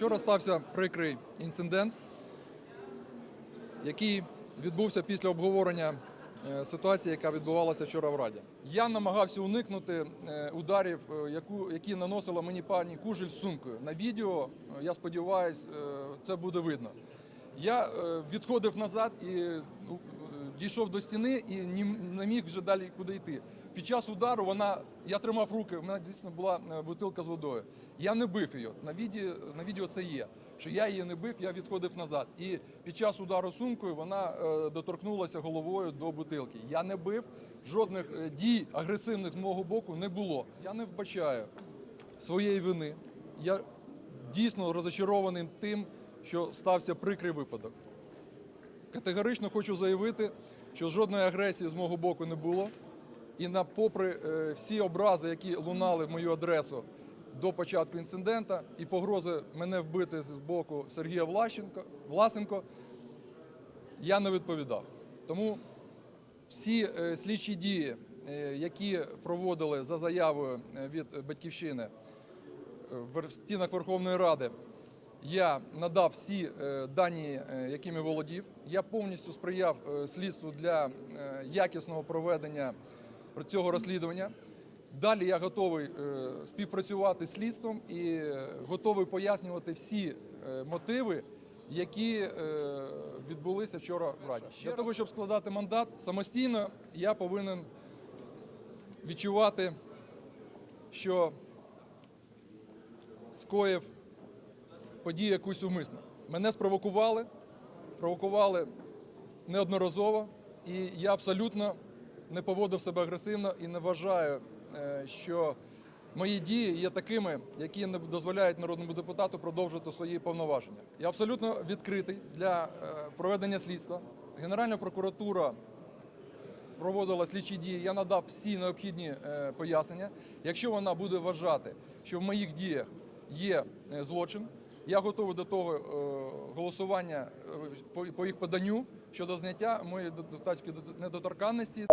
Вчора стався прикрий інцидент, який відбувся після обговорення е, ситуації, яка відбувалася вчора в Раді. Я намагався уникнути е, ударів, е, які наносила мені пані Кужель сумкою. На відео, я сподіваюся, це буде видно. Я відходив назад і ну, дійшов до стіни і не міг вже далі куди йти. Під час удару вона, я тримав руки, в мене дійсно була е, бутилка з водою. Я не бив її. На відео, на відео це є. Що я її не бив, я відходив назад. І під час удару сумкою вона е, доторкнулася головою до бутилки. Я не бив, жодних е, дій агресивних з мого боку не було. Я не вбачаю своєї вини. Я дійсно розочарований тим, що стався прикрий випадок. Категорично хочу заявити, що жодної агресії з мого боку не було. І на попри е, всі образи, які лунали в мою адресу до початку інцидента, і погрози мене вбити з боку Сергія Влащенко, Власенко, я не відповідав. Тому всі е, слідчі дії, е, які проводили за заявою від батьківщини в стінах Верховної Ради, я надав всі е, дані, е, якими володів. Я повністю сприяв е, слідству для якісного проведення цього розслідування. Далі я готовий співпрацювати з слідством і готовий пояснювати всі мотиви, які відбулися вчора в Раді. Для того, щоб складати мандат самостійно, я повинен відчувати, що скоїв подію якусь умисно. Мене спровокували, провокували неодноразово, і я абсолютно не поводив себе агресивно і не вважаю, е, що мої дії є такими, які не дозволяють народному депутату продовжити свої повноваження. Я абсолютно відкритий для е, проведення слідства. Генеральна прокуратура проводила слідчі дії, я надав всі необхідні е, пояснення. Якщо вона буде вважати, що в моїх діях є злочин, я готовий до того е, голосування е, по, їх поданню щодо зняття моєї депутатської недоторканності.